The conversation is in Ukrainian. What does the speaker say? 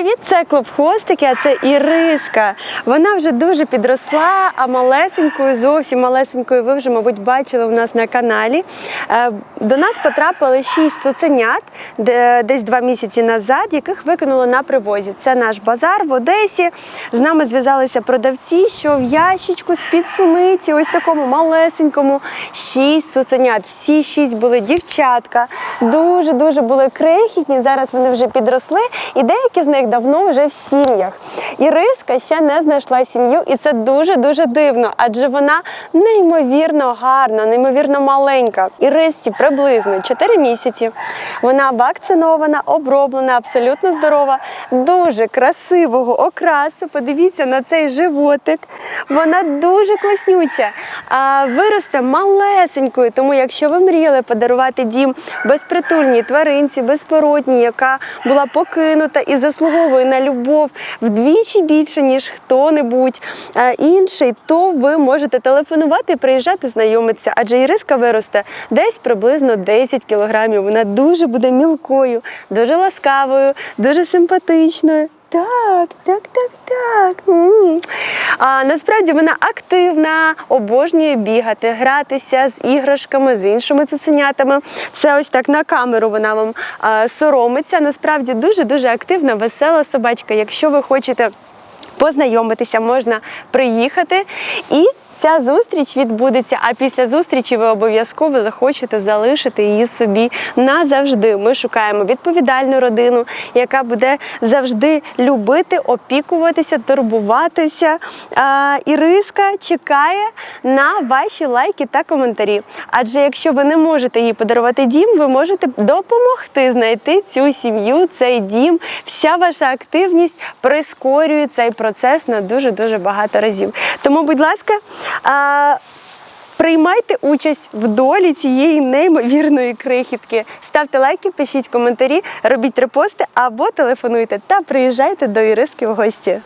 Привіт, це клуб хвостики, а це Іриска. Вона вже дуже підросла, а малесенькою, зовсім малесенькою, ви вже, мабуть, бачили у нас на каналі. Е, До нас потрапили шість цуценят десь два місяці назад, яких викинули на привозі. Це наш базар в Одесі. З нами зв'язалися продавці, що в ящичку з-під суниці, ось такому малесенькому, шість цуценят. Всі шість були дівчатка, дуже дуже були крихітні. Зараз вони вже підросли, і деякі з них давно вже в сім'ях. Іриска ще не знайшла сім'ю, і це дуже дуже дивно, адже вона неймовірно гарна, неймовірно маленька. Ірисці приблизно 4 місяці. Вона вакцинована, оброблена, абсолютно здорова, дуже красивого окрасу. Подивіться на цей животик. Вона дуже класнюча. А виросте малесенькою. Тому, якщо ви мріяли подарувати дім безпритульній тваринці, безпородній, яка була покинута і заслуговує на любов вдвічі більше, ніж хто-небудь інший, то ви можете телефонувати приїжджати знайомитися. Адже Іриска виросте десь приблизно 10 кілограмів. Вона дуже буде мілкою, дуже ласкавою, дуже симпатичною. Так, так, так, так. М. А насправді вона активна, обожнює бігати, гратися з іграшками, з іншими цуценятами. Це ось так на камеру вона вам а, соромиться. Насправді дуже дуже активна, весела собачка. Якщо ви хочете познайомитися, можна приїхати і. Ця зустріч відбудеться, а після зустрічі ви обов'язково захочете залишити її собі назавжди. Ми шукаємо відповідальну родину, яка буде завжди любити, опікуватися, турбуватися. Іриска чекає на ваші лайки та коментарі. Адже якщо ви не можете їй подарувати дім, ви можете допомогти знайти цю сім'ю, цей дім. Вся ваша активність прискорює цей процес на дуже дуже багато разів. Тому, будь ласка. Приймайте участь в долі цієї неймовірної крихітки. Ставте лайки, пишіть коментарі, робіть репости або телефонуйте та приїжджайте до Іриски в гості.